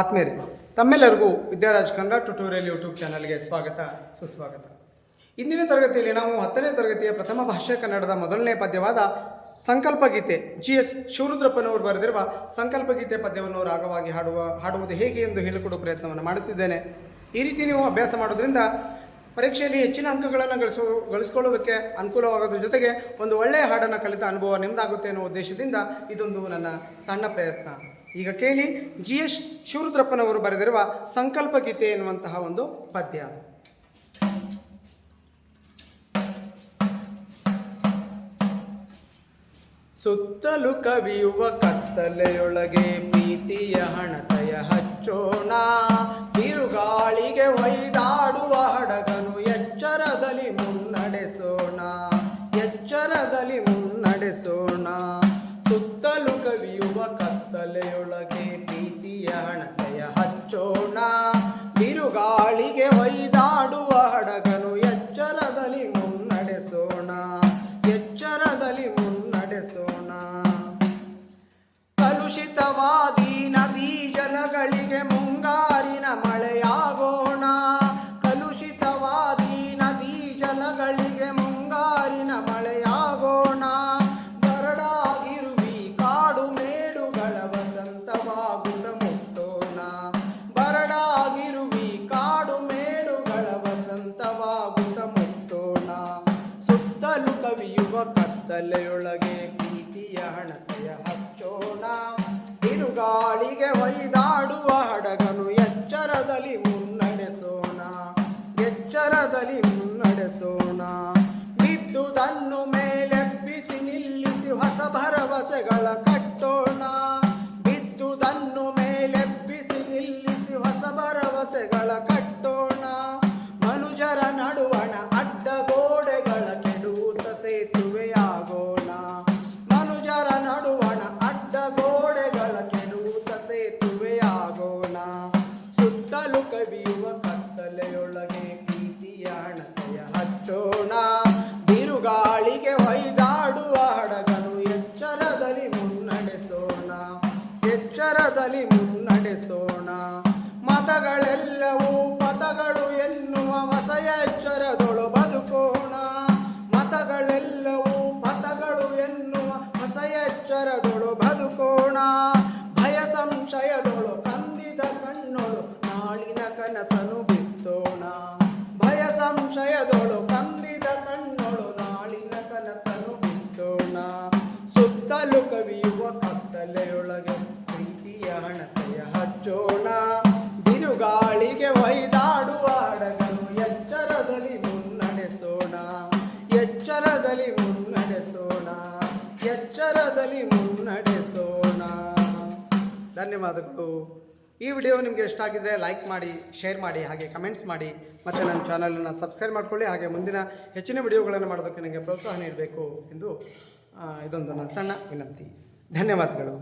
ಆತ್ಮೀಯರೇ, ತಮ್ಮೆಲ್ಲರಿಗೂ ವಿದ್ಯಾರಾಜ್ Kannada tutorial YouTube ಚಾನಲ್ಗೆ ಸ್ವಾಗತ, ಸುಸ್ವಾಗತ. ಇಂದಿನ ತರಗತಿಯಲ್ಲಿ ನಾವು ಹತ್ತನೇ ತರಗತಿಯ ಪ್ರಥಮ ಭಾಷೆ ಕನ್ನಡದ ಮೊದಲನೇ ಪದ್ಯವಾದ ಸಂಕಲ್ಪ ಗೀತೆ ಜಿ ಎಸ್ ಶಿವರುದ್ರಪ್ಪನವರು ಬರೆದಿರುವ ಸಂಕಲ್ಪ ಗೀತೆ ಪದ್ಯವನ್ನು ರಾಗವಾಗಿ ಹಾಡುವ, ಹಾಡುವುದು ಹೇಗೆ ಎಂದು ಹೇಳಿಕೊಡುವ ಪ್ರಯತ್ನವನ್ನು ಮಾಡುತ್ತಿದ್ದೇನೆ. ಈ ರೀತಿ ನೀವು ಅಭ್ಯಾಸ ಮಾಡೋದ್ರಿಂದ ಪರೀಕ್ಷೆಯಲ್ಲಿ ಹೆಚ್ಚಿನ ಅಂಕಗಳನ್ನು ಗಳಿಸೋ ಗಳಿಸ್ಕೊಳ್ಳೋದಕ್ಕೆ ಅನುಕೂಲವಾಗೋದ್ರ ಜೊತೆಗೆ ಒಂದು ಒಳ್ಳೆಯ ಹಾಡನ್ನು ಕಲಿತ ಅನುಭವ ನಿಮ್ಮದಾಗುತ್ತೆ ಅನ್ನೋ ಉದ್ದೇಶದಿಂದ ಇದೊಂದು ನನ್ನ ಸಣ್ಣ ಪ್ರಯತ್ನ. ಈಗ ಕೇಳಿ ಜಿ ಎಸ್ ಶಿವರುದ್ರಪ್ಪನವರು ಬರೆದಿರುವ ಸಂಕಲ್ಪ ಗೀತೆ ಎನ್ನುವಂತಹ ಒಂದು ಪದ್ಯ. ಸುತ್ತಲು ಕವಿಯುವ ಕತ್ತಲೆಯೊಳಗೆ ಪ್ರೀತಿಯ ಹಣತೆಯ ಹಚ್ಚೋಣ. ಬಿರುಗಾಳಿಗೆ ಒಯ್ದಾಡುವ ಹಡಗನು ಎಚ್ಚರದಲ್ಲಿ ಮುನ್ನಡೆಸೋಣ. ಎಚ್ಚರದಲ್ಲಿ ಮುನ್ನಡೆಸೋಣ. ಕತ್ತಲೆಯೊಳಗೆ ಪ್ರೀತಿಯ ಹಣತೆಯ ಕವಿಯುವ ಕತ್ತಲೆಯೊಳಗೆ ಪ್ರೀತಿಯ ಹಣತೆಯ ಹಚ್ಚೋಣ. ಬಿರುಗಾಳಿಗೆ ಒಯ್ದಾಡುವ ಹಡಗನು ಎಚ್ಚರದಲ್ಲಿ ಮುನ್ನಡೆಸೋಣ. ಎಚ್ಚರದಲ್ಲಿ ಮುನ್ನಡೆಸೋಣ. ಬಿದ್ದುದನ್ನು ಮೇಲೆಬ್ಬಿಸಿ ನಿಲ್ಲಿಸಿ ಹೊಸ ಭರವಸೆಗಳ ಕವಿಯುವ ಕತ್ತಲೆಯೊಳಗೆ ಪ್ರೀತಿಯ ಹಣತೆಯ ಹಚ್ಚೋಣ. ಬಿರುಗಾಳಿಗೆ ಹೊಯ್ದಾಡುವ ಹಡಗನು ಎಚ್ಚರದಲ್ಲಿ ಮುನ್ನಡೆಸೋಣ. ಎಚ್ಚರದಲ್ಲಿ ಮುನ್ನಡೆಸೋಣ. ಮತಗಳೆಲ್ಲವೂ ಸಂಶಯದೊಳು ಕಂದಿದ ಕಣ್ಣೋಳು ನಾಳಿನ ಕನಸನು ಬಿಟ್ಟೋಣ ಸುತ್ತಲೂ ಕವಿಯುವ ಕತ್ತಲೆಯೊಳಗೆ ಪ್ರೀತಿಯ ಹಣತೆಯ ಹಚ್ಚೋಣ. ಬಿರುಗಾಳಿಗೆ ಒಯ್ದಾಡುವ ಹಡಗನು ಎಚ್ಚರದಲ್ಲಿ ಮುನ್ನಡೆಸೋಣ. ಎಚ್ಚರದಲ್ಲಿ ಮುನ್ನಡೆಸೋಣ. ಎಚ್ಚರದಲ್ಲಿ ಮುನ್ನಡೆಸೋಣ. ಧನ್ಯವಾದಗಳು. ಈ ವಿಡಿಯೋ ನಿಮಗೆ ಇಷ್ಟ ಆಗಿದ್ರೆ ಲೈಕ್ ಮಾಡಿ ಶೇರ್ ಮಾಡಿ, ಹಾಗೆ ಕಮೆಂಟ್ಸ್ ಮಾಡಿ. ಮತ್ತು ನನ್ನ ಚಾನಲನ್ನು ಸಬ್ಸ್ಕ್ರೈಬ್ ಮಾಡ್ಕೊಳ್ಳಿ. ಹಾಗೆ ಮುಂದಿನ ಹೆಚ್ಚಿನ ವಿಡಿಯೋಗಳನ್ನು ಮಾಡೋದಕ್ಕೆ ನನಗೆ ಪ್ರೋತ್ಸಾಹ ನೀಡಬೇಕು ಎಂದು ಇದೊಂದು ನನ್ನ ಸಣ್ಣ ವಿನಂತಿ. ಧನ್ಯವಾದಗಳು.